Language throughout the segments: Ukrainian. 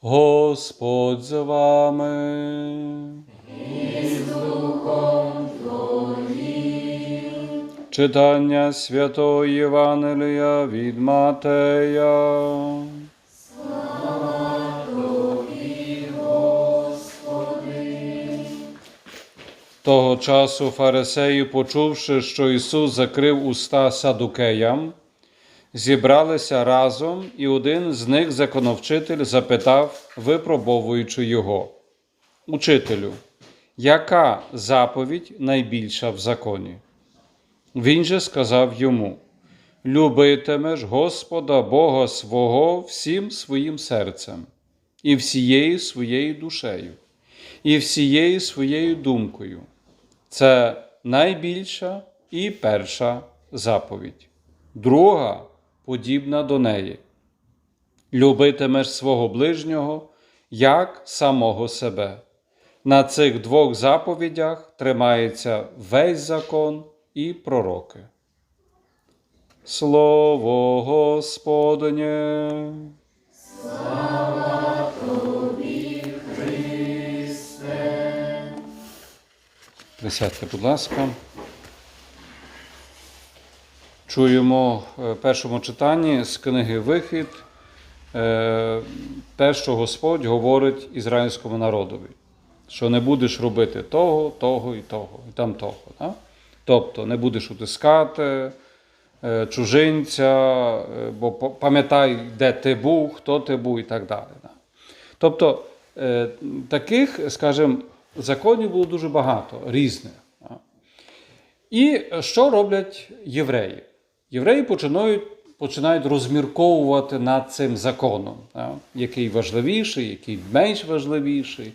Господь з вами. Читання Святого Євангелія від Матея. Того часу фарисеї, почувши, що Ісус закрив уста садукеям, зібралися разом, і один з них, законовчитель, запитав, випробовуючи його. Учителю, яка заповідь найбільша в законі? Він же сказав йому: Любитимеш Господа Бога свого всім своїм серцем, і всією своєю душею, і всією своєю думкою. Це найбільша і перша заповідь. Друга подібна до неї. Любитимеш свого ближнього як самого себе. На цих двох заповідях тримається весь закон і пророки. Слово Господнє. Присядьте, будь ласка. Чуємо в першому читанні з книги Вихід, е, те, що Господь говорить ізраїльському народові, що не будеш робити того, того і того, і там того. Да? Тобто не будеш утискати е, чужинця, е, бо пам'ятай, де ти був, хто ти був і так далі. Да? Тобто е, таких, скажімо, законів було дуже багато, різних. І що роблять євреї? Євреї починають, починають розмірковувати над цим законом, який важливіший, який менш важливіший.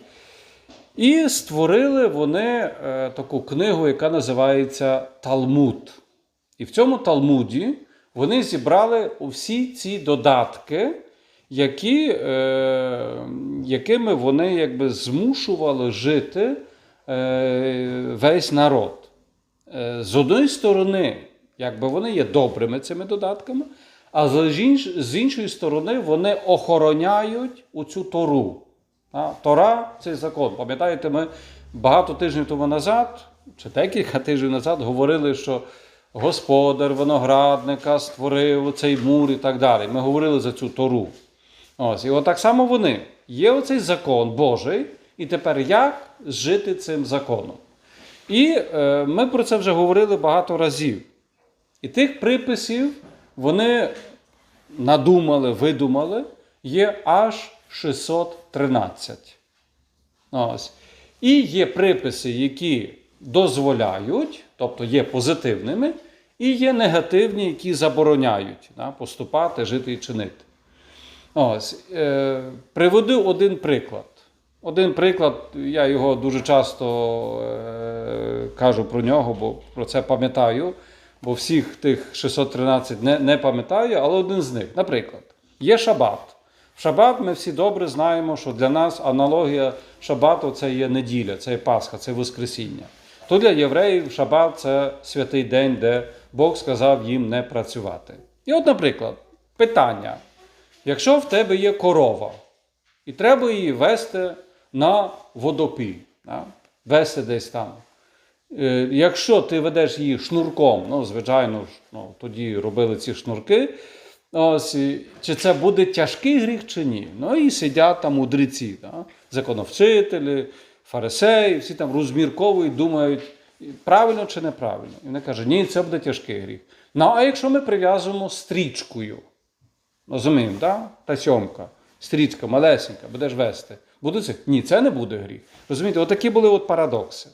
І створили вони е, таку книгу, яка називається Талмуд. І в цьому Талмуді вони зібрали усі ці додатки, які, е, якими вони якби змушували жити е, весь народ. З одної сторони, якби вони є добрими цими додатками, а з інш- з іншої сторони, вони охороняють оцю Тору. Тора цей закон. Пам'ятаєте, ми багато тижнів тому назад, чи декілька тижнів назад, говорили, що господар виноградника створив цей мур і так далі. Ми говорили за цю Тору. Ось, і от так само вони. Є оцей закон Божий, і тепер як жити цим законом? І е, ми про це вже говорили багато разів. І тих приписів вони надумали, видумали, є аж 613. Ось. І є приписи, які дозволяють, тобто є позитивними, і є негативні, які забороняють да, поступати, жити і чинити. Ось, е, приведу один приклад. Один приклад, я його дуже часто е, кажу про нього, бо про це пам'ятаю, бо всіх тих 613 не, не пам'ятаю, але один з них. Наприклад, є шабат. В шабат ми всі добре знаємо, що для нас аналогія шабату це є неділя, це є Пасха, це Воскресіння. То для євреїв шабат це святий день, де Бог сказав їм не працювати. І от, наприклад, питання. Якщо в тебе є корова, і треба її вести на водопій, да? вести десь там. Е, Якщо ти ведеш її шнурком, ну, звичайно, ну, тоді робили ці шнурки, ось, чи це буде тяжкий гріх чи ні? Ну і сидять там мудреці, да? законовчителі, фарисеї, всі там розмірковують, думають, правильно чи неправильно. І вони кажуть, ні, це буде тяжкий гріх. Ну а якщо ми прив'язуємо стрічкою, Розуміємо, так? Та сьомка, стрічка, малесенька, будеш вести. Буде це? Ні, це не буде гріх. Розумієте, отакі були от парадокси.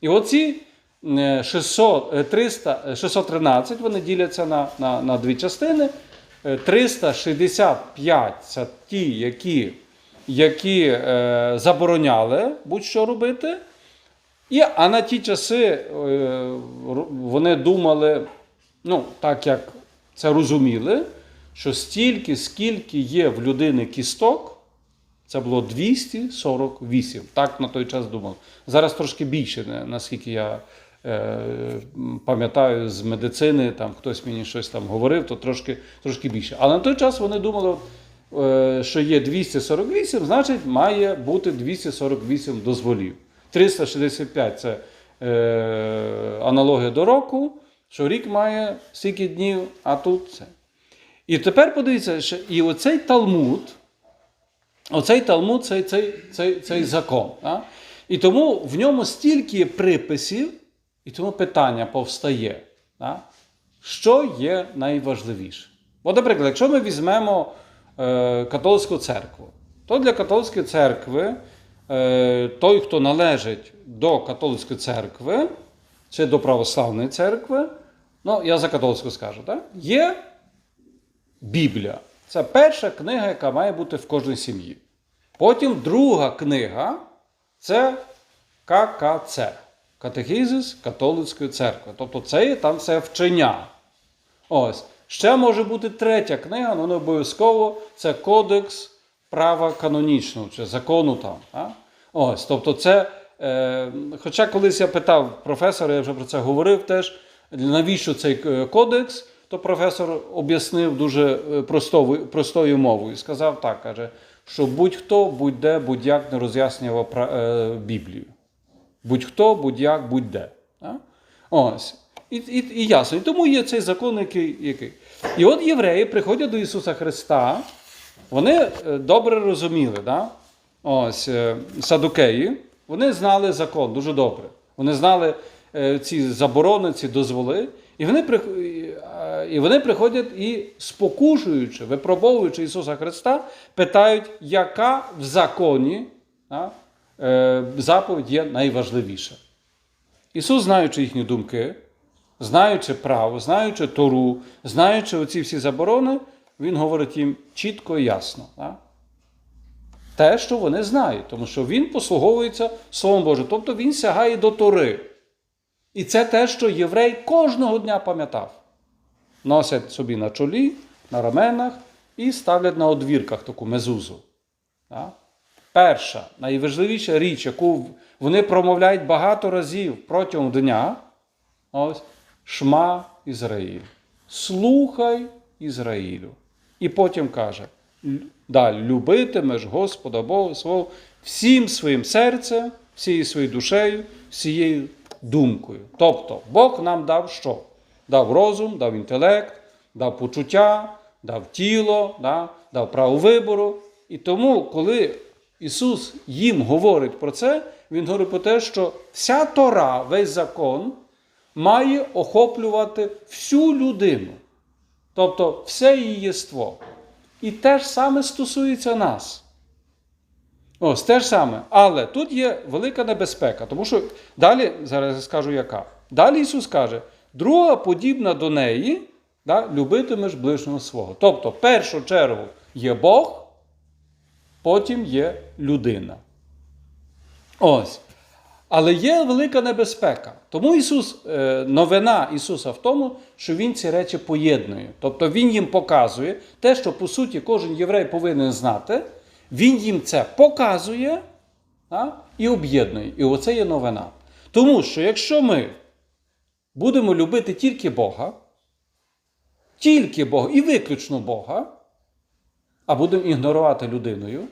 І оці 600, е, 300, е, 613 вони діляться на, на, на дві частини. Е, 365 це ті, які, які е, забороняли будь-що робити. І, а на ті часи е, вони думали, ну, так як це розуміли, що стільки, скільки є в людини кісток, це було 248. Так на той час думав. Зараз трошки більше, наскільки я е, пам'ятаю з медицини, там хтось мені щось там говорив, то трошки, трошки більше. Але на той час вони думали, е, що є 248, значить має бути 248 дозволів. 365 це е, аналогія до року, що рік має стільки днів, а тут це. І тепер подивіться, що і оцей Талмуд, оцей Талмуд цей, цей, цей, цей закон. А? І тому в ньому стільки приписів, і тому питання повстає. А? Що є найважливіше? От, наприклад, якщо ми візьмемо е, католицьку церкву, то для католицької церкви е, той, хто належить до католицької церкви чи до православної церкви, ну я за католицьку скажу, так? є Біблія. Це перша книга, яка має бути в кожній сім'ї. Потім друга книга це ККЦ Катехізис католицької церкви. Тобто це є там все вчення. Ось. Ще може бути третя книга, але не обов'язково це Кодекс права канонічного чи закону там. А? Ось. Тобто це. Е, хоча колись я питав професора, я вже про це говорив теж, навіщо цей е, кодекс, то професор об'яснив дуже е, простою, простою мовою. Сказав так, каже, що будь-хто, будь-де, будь-як не роз'яснював е, Біблію. Будь-хто, будь-як, будь-де. Ось. І, і, і ясно. І тому є цей закон, який, який. І от євреї приходять до Ісуса Христа, вони е, добре розуміли, да? Ось, е, садукеї, вони знали закон дуже добре. Вони знали е, ці заборони, ці дозволи. І вони, і, вони приходять і спокушуючи, випробовуючи Ісуса Христа, питають, яка в законі да, заповідь є найважливіша. Ісус, знаючи їхні думки, знаючи право, знаючи Тору, знаючи оці всі заборони, Він говорить їм чітко і ясно. Да? Те, що вони знають, тому що Він послуговується Словом Божим, тобто Він сягає до Тори. І це те, що єврей кожного дня пам'ятав. Носять собі на чолі, на раменах і ставлять на одвірках таку мезузу. Да? Перша, найважливіша річ, яку вони промовляють багато разів протягом дня, ось Шма Ізраїль. Слухай Ізраїлю. І потім каже: далі, любитимеш Господа Бога свого всім своїм серцем, всією своєю душею, всією думкою. Тобто, Бог нам дав що? Дав розум, дав інтелект, дав почуття, дав тіло, да? дав право вибору. І тому, коли Ісус їм говорить про це, Він говорить про те, що вся Тора, весь закон, має охоплювати всю людину, тобто все її єство. І те ж саме стосується нас. Ось те ж саме. Але тут є велика небезпека, тому що далі, зараз я скажу яка. Далі Ісус каже, друга подібна до неї, да, любитимеш ближнього свого. Тобто, в першу чергу є Бог, потім є людина. Ось. Але є велика небезпека. Тому Ісус, е, новина Ісуса в тому, що Він ці речі поєднує. Тобто Він їм показує те, що по суті кожен єврей повинен знати. Він їм це показує а, і об'єднує. І оце є новина. Тому що якщо ми будемо любити тільки Бога, тільки Бога і виключно Бога, а будемо ігнорувати людиною,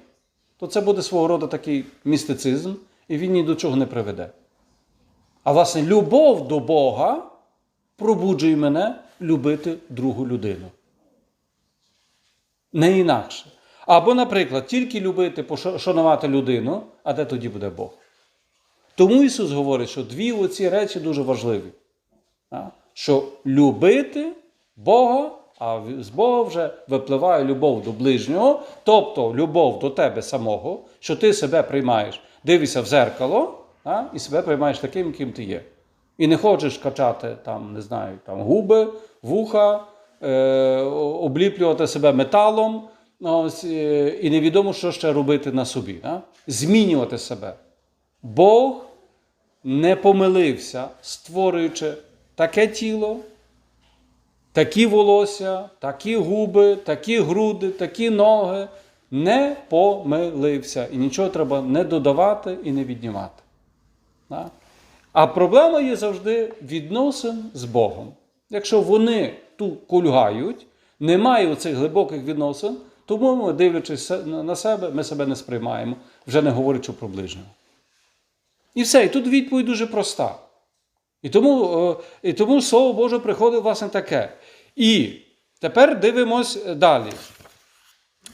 то це буде свого роду такий містицизм, і він ні до чого не приведе. А власне, любов до Бога пробуджує мене любити другу людину. Не інакше. Або, наприклад, тільки любити, пошо- шанувати людину, а де тоді буде Бог. Тому Ісус говорить, що дві оці речі дуже важливі. Що любити Бога, а з Бога вже випливає любов до ближнього, тобто любов до тебе самого, що ти себе приймаєш, дивишся в зеркало а? і себе приймаєш таким, яким ти є. І не хочеш качати там, не знаю, там, губи, вуха, е, обліплювати себе металом, ось, е, і невідомо, що ще робити на собі. А? Змінювати себе. Бог не помилився, створюючи таке тіло, такі волосся, такі губи, такі груди, такі ноги. Не помилився. І нічого треба не додавати і не віднімати. А проблема є завжди відносин з Богом. Якщо вони ту кульгають, немає оцих глибоких відносин, тому ми, дивлячись на себе, ми себе не сприймаємо, вже не говорячи про ближнього. І все. І тут відповідь дуже проста. І тому, і тому Слово Боже приходить, власне, таке. І тепер дивимось далі.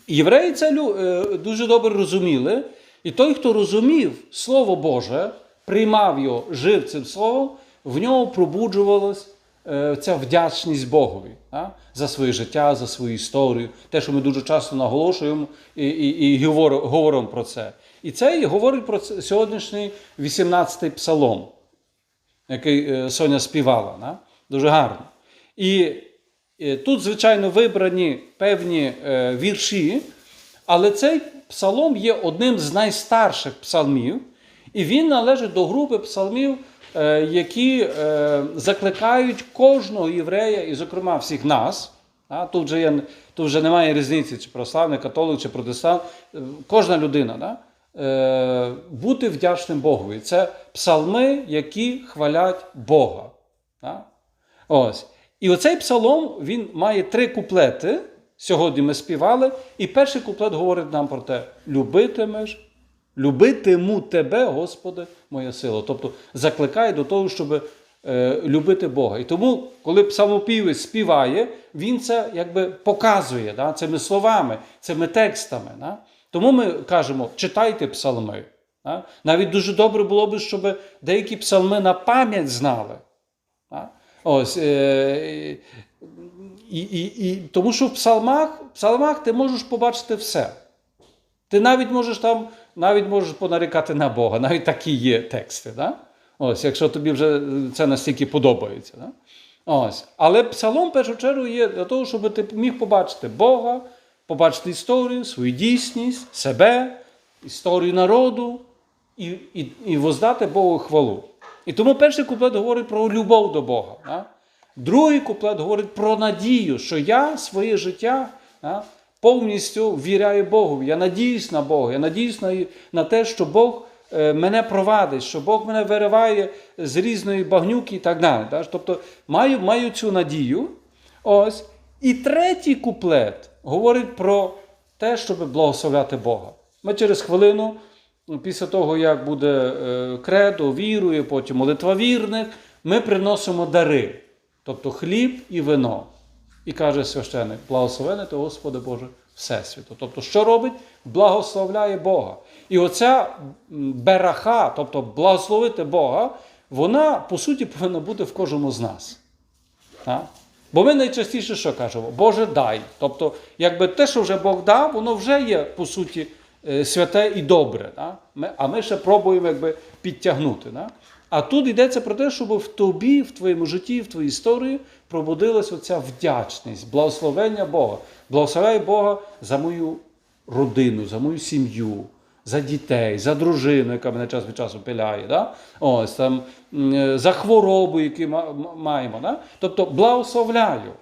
Євреї це е, дуже добре розуміли, і той, хто розумів Слово Боже, приймав його, жив цим словом, в нього пробуджувалась е, ця вдячність Богові а? за своє життя, за свою історію, те, що ми дуже часто наголошуємо і, і, і говоримо про це. І це і говорить про сьогоднішній 18-й псалом, який е, Соня співала. Да? Дуже гарно. І е, тут, звичайно, вибрані певні е, вірші, але цей псалом є одним з найстарших псалмів, і він належить до групи псалмів, які закликають кожного єврея, і, зокрема, всіх нас. Тут, вже є, тут вже немає різниці, чи православний, католик, чи протестант. Кожна людина. Е, бути вдячним Богові. Це псалми, які хвалять Бога. Ось. І оцей псалом він має три куплети. Сьогодні ми співали, і перший куплет говорить нам про те: любитимеш, любитиму тебе, Господи, моя сила. Тобто закликає до того, щоб е, любити Бога. І тому, коли псалмопівець співає, він це якби показує да, цими словами, цими текстами. Да? Тому ми кажемо, читайте псалми. Навіть дуже добре було б, щоб деякі псалми на пам'ять знали. Ось, е, і, і, і, тому що в псалмах, в псалмах ти можеш побачити все. Ти навіть можеш там, навіть можеш понарікати на Бога, навіть такі є тексти. Да? Ось, якщо тобі вже це настільки подобається. Да? Ось. Але псалом, в першу чергу, є для того, щоб ти міг побачити Бога, побачити історію, свою дійсність, себе, історію народу і, і, і воздати Богу хвалу. І тому перший куплет говорить про любов до Бога. Да? Другий куплет говорить про надію, що я своє життя да, повністю віряю Богу. Я надіюсь на Бога, я надіюсь на, на те, що Бог е, мене провадить, що Бог мене вириває з різної багнюки і так далі. Да? Тобто маю, маю цю надію. Ось. І третій куплет говорить про те, щоб благословляти Бога. Ми через хвилину, після того, як буде е, кредо, вірує, потім молитва вірних, ми приносимо дари, тобто хліб і вино. І каже священник, благословене ти, Господи Боже, Всесвіту. Тобто, що робить? Благословляє Бога. І оця бераха, тобто благословити Бога, вона, по суті, повинна бути в кожному з нас. Так? Бо ми найчастіше що кажемо? Боже, дай. Тобто, якби те, що вже Бог дав, воно вже є, по суті, е, святе і добре. Да? А ми ще пробуємо якби, підтягнути. Да? А тут йдеться про те, щоб в тобі, в твоєму житті, в твоїй історії пробудилась оця вдячність, благословення Бога. Благословляй Бога за мою родину, за мою сім'ю, за дітей, за дружину, яка мене час від часу пиляє, да? Ось, там, е, за хворобу, ма- маємо. Да? Тобто благословляю.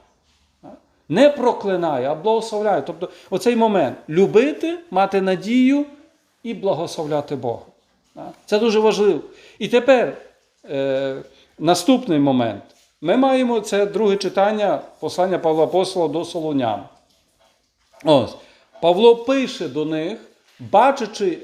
Не проклинаю, а благословляю. Тобто оцей момент любити, мати надію і благословляти Бога. Це дуже важливо. І тепер е, наступний момент. Ми маємо це друге читання послання Павла Апостола до Солонян. Ось. Павло пише до них, бачачи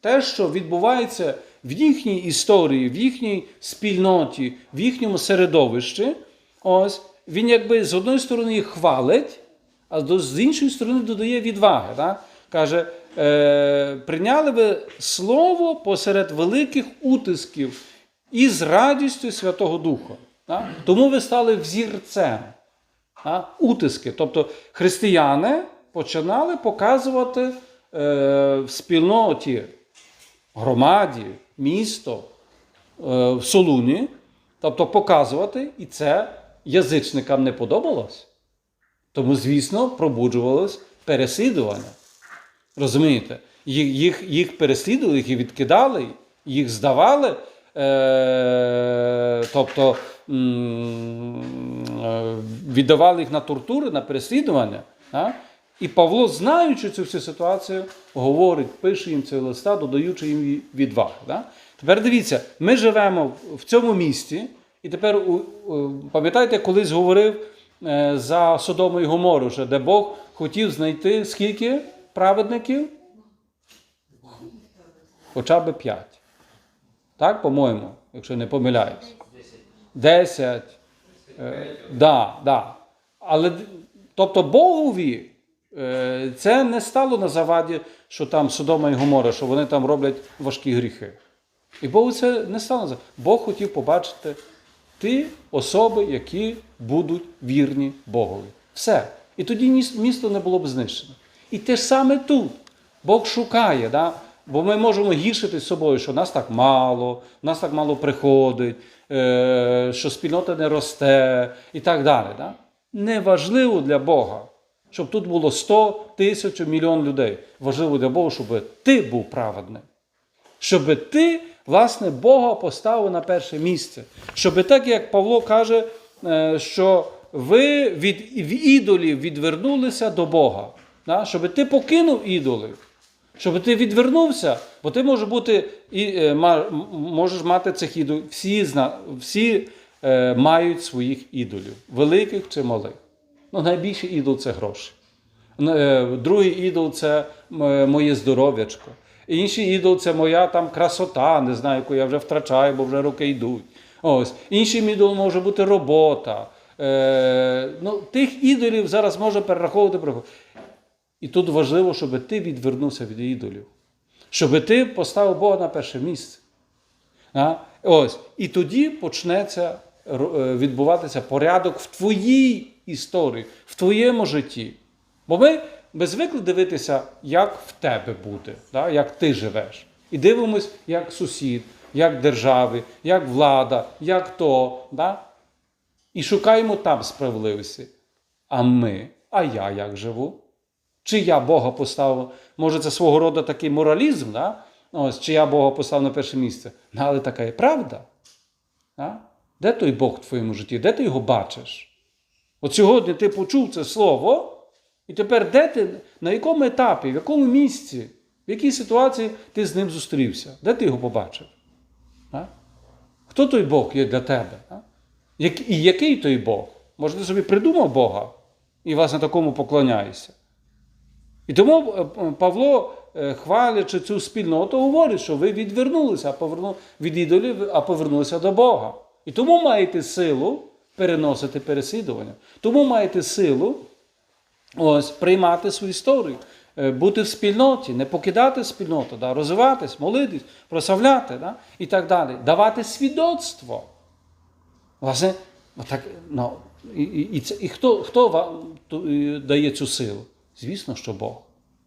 те, що відбувається в їхній історії, в їхній спільноті, в їхньому середовищі. Ось, він якби з одної сторони їх хвалить, а з іншої сторони додає відваги. Так? Каже, е, прийняли ви слово посеред великих утисків і з радістю Святого Духа. Так? Тому ви стали взірцем а, утиски. Тобто християни починали показувати в спільноті, громаді, місто, е, в Солуні, тобто показувати, і це язичникам не подобалось. Тому, звісно, пробуджувалось переслідування. Розумієте? Їх, їх, переслідували, їх відкидали, їх здавали. Е, тобто е, віддавали їх на тортури, на переслідування. І Павло, знаючи цю всю ситуацію, говорить, пише їм цей листа, додаючи їм відваги. Да? Тепер дивіться, ми живемо в цьому місті, і тепер пам'ятаєте, колись говорив е, за Содому і Гомору, вже, де Бог хотів знайти скільки праведників? Хоча б п'ять. Так, по-моєму, якщо не помиляюсь. Десять. Е, да, да. Але тобто Богові це не стало на заваді, що там Содома і Гомора, що вони там роблять важкі гріхи. І Богу це не стало на заваді. Бог хотів побачити ті особи, які будуть вірні Богові. Все. І тоді місто не було б знищено. І те ж саме тут. Бог шукає, да? бо ми можемо гіршити з собою, що нас так мало, нас так мало приходить, е, що спільнота не росте і так далі. Да? Неважливо для Бога, щоб тут було 100 тисяч мільйон людей. Важливо для Бога, щоб ти був праведним. Щоб ти, власне, Бога поставив на перше місце. Щоб так, як Павло каже, е, що ви від ідолів відвернулися до Бога. Щоб ти покинув ідолів. Щоб ти відвернувся, бо ти можеш бути і е, можеш мати цих ідолів. Всі, всі е, мають своїх ідолів, великих чи малих. Ну, найбільший ідол це гроші. Е, Другий ідол це е, моє здоров'ячко. Інший ідол це моя там красота, не знаю, яку я вже втрачаю, бо вже роки йдуть. Ось. Іншим ідолом може бути робота. Е, ну, тих ідолів зараз можна перераховувати. перераховувати. І тут важливо, щоб ти відвернувся від ідолів. Щоб ти поставив Бога на перше місце. А? Ось. І тоді почнеться е, відбуватися порядок в твоїй історії, в твоєму житті. Бо ми ми звикли дивитися, як в тебе буде, да? як ти живеш. І дивимось, як сусід, як держави, як влада, як то. Да? І шукаємо там справедливості. А ми, а я як живу? Чи я Бога поставив, може, це свого роду такий моралізм, да? Ось, чи я Бога поставив на перше місце. Ну, але така є правда. Да? Де той Бог в твоєму житті? Де ти його бачиш? От сьогодні ти почув це слово, і тепер де ти, на якому етапі, в якому місці, в якій ситуації ти з ним зустрівся? Де ти його побачив? Да? Хто той Бог є для тебе? Як- І який той Бог? Може, ти собі придумав Бога і власне такому поклоняєшся? І тому е, Павло, е, хвалячи цю спільноту, говорить, що ви відвернулися від ідолів, а повернулися до Бога. І тому маєте силу переносити переслідування. Тому маєте силу ось, приймати свою історію, е, бути в спільноті, не покидати спільноту, да, розвиватись, молитись, прославляти да, і так далі, давати свідоцтво. Власне, отак, ну, і, і, це, і хто, хто вам дає цю силу? Звісно, що Бог.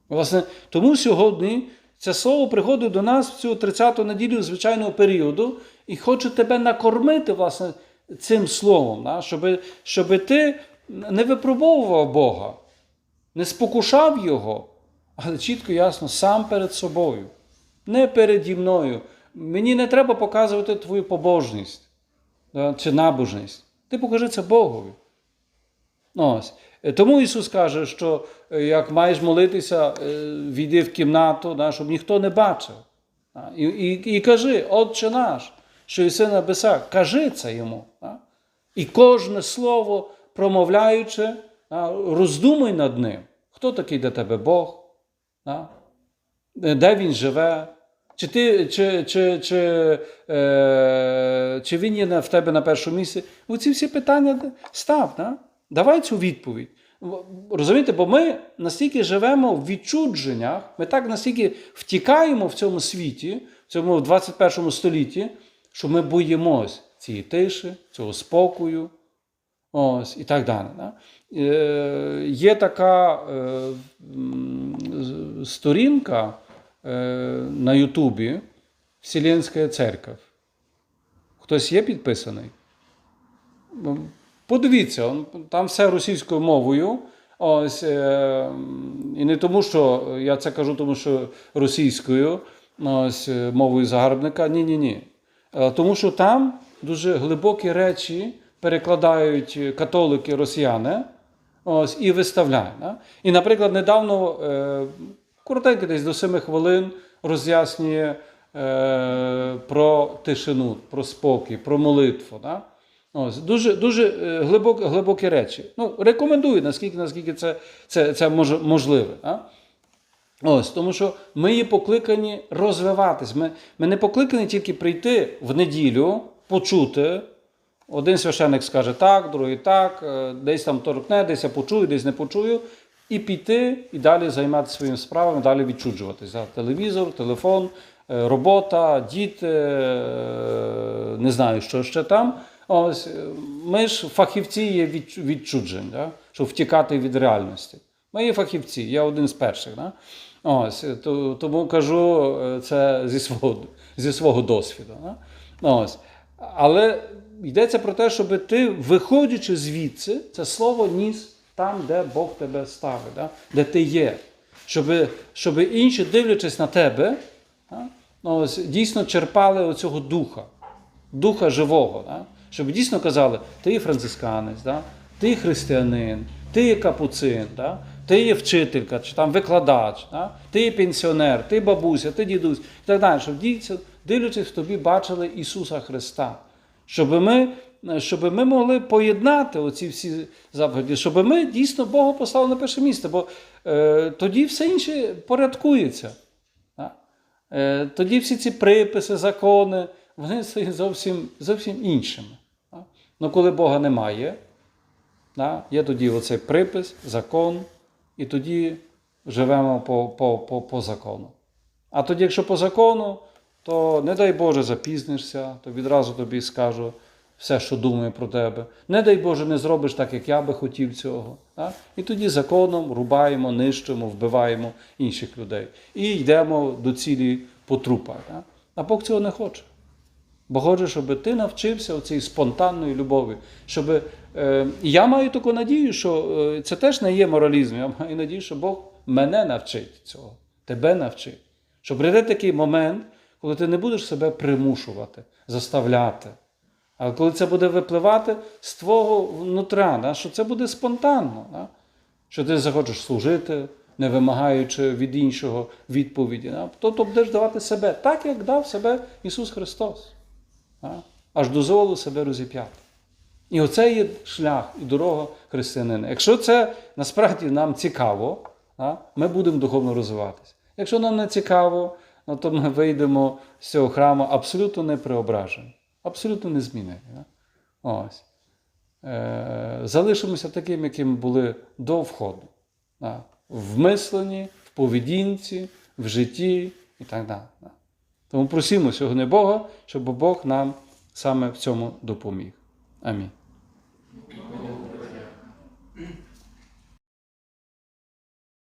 Власне, тому сьогодні це слово приходить до нас в цю 30-ту неділю звичайного періоду і хоче тебе накормити власне, цим словом, щоб, щоб ти не випробовував Бога, не спокушав Його, але чітко ясно, сам перед собою, не переді мною. Мені не треба показувати твою побожність чи набожність. Ти покажи це Богові. Ось. Тому Ісус каже, що е, як маєш молитися, е, війди в кімнату, щоб ніхто не бачив. І, і, і кажи, Отче наш, що єси на небесах, кажи це йому. І кожне слово, промовляючи, роздумуй над ним. Хто такий для тебе Бог? Де він живе? Чи, ти, чи, чи, чи, е, чи він є в тебе на першому місці? Оці всі питання став. Давай цю відповідь. Розумієте, бо ми настільки живемо в відчудженнях, ми так настільки втікаємо в цьому світі, в цьому 21 столітті, що ми боїмось цієї тиші, цього спокою. Ось, і так далі. Да? Е, є така е, сторінка е, на Ютубі Вселенська церква. Хтось є підписаний? Подивіться, там все російською мовою. Ось, е, і не тому, що я це кажу, тому що російською ось, е, мовою загарбника. Ні, ні, Тому що там дуже глибокі речі перекладають католики росіяни ось, і виставляють. Да? І, наприклад, недавно, е, коротенько, десь до 7 хвилин роз'яснює е, про тишину, про спокій, про молитву. Да? Ось, дуже дуже е, глибокі, речі. Ну, рекомендую, наскільки, наскільки це, це, це мож, можливе. А? Ось, тому що ми є покликані розвиватись. Ми, ми не покликані тільки прийти в неділю, почути. Один священник скаже так, другий так, е, десь там торкне, десь я почую, десь не почую. І піти, і далі займатися своїми справами, далі відчуджуватись. Да? Телевізор, телефон, е, робота, діти, е, не знаю, що ще там. Ось, ми ж фахівці є від, відчуджень, да? щоб втікати від реальності. Ми є фахівці, я один з перших. Да? Ось, то, тому кажу е, це зі свого, зі свого досвіду. Да? Ось. Але йдеться про те, щоб ти, виходячи звідси, це слово ніс там, де Бог тебе ставить, да? де ти є. Щоб, щоб інші, дивлячись на тебе, да? ось, дійсно черпали оцього духа, духа живого. Да? Щоб дійсно казали, ти францисканець, да? ти християнин, ти є капуцин, да? Ти є вчителька, чи там викладач, да? ти є пенсіонер, ти бабуся, ти дідусь і так далі. Щоб дійсно, дивлячись в тобі, бачили Ісуса Христа. Щоб ми, щоб ми могли поєднати оці всі заповіді, щоб ми дійсно Бога послали на перше місце, бо е, тоді все інше порядкується. Да? Е, тоді всі ці приписи, закони, вони стають зовсім, зовсім іншими. Да? Ну, коли Бога немає, да? є тоді оцей припис, закон, і тоді живемо по, по, по, по закону. А тоді, якщо по закону, то не дай Боже запізнишся, то відразу тобі скажу все, що думаю про тебе. Не дай Боже, не зробиш так, як я би хотів цього. Так? І тоді законом рубаємо, нищимо, вбиваємо інших людей. І йдемо до цілі по трупах. Так? А Бог цього не хоче. Бо хоче, щоб ти навчився цієї спонтанної любові. Щоб, е, і я маю таку надію, що е, це теж не є моралізм. Я маю надію, що Бог мене навчить цього, тебе навчить. Щоб прийде такий момент, коли ти не будеш себе примушувати, заставляти. А коли це буде випливати з твого внутра, да, що це буде спонтанно, да, що ти захочеш служити, не вимагаючи від іншого відповіді. Да, то, то будеш давати себе так, як дав себе Ісус Христос. Аж дозволив себе розіп'яти. І оце є шлях і дорога християнина. Якщо це насправді нам цікаво, ми будемо духовно розвиватися. Якщо нам не цікаво, ну, то ми вийдемо з цього храму абсолютно не преображені, абсолютно не змінені. Да? Ось. Е, залишимося такими, якими були до входу. В мисленні, в поведінці, в житті і так далі. Тому просимо сьогодні Бога, щоб Бог нам саме в цьому допоміг. Амінь.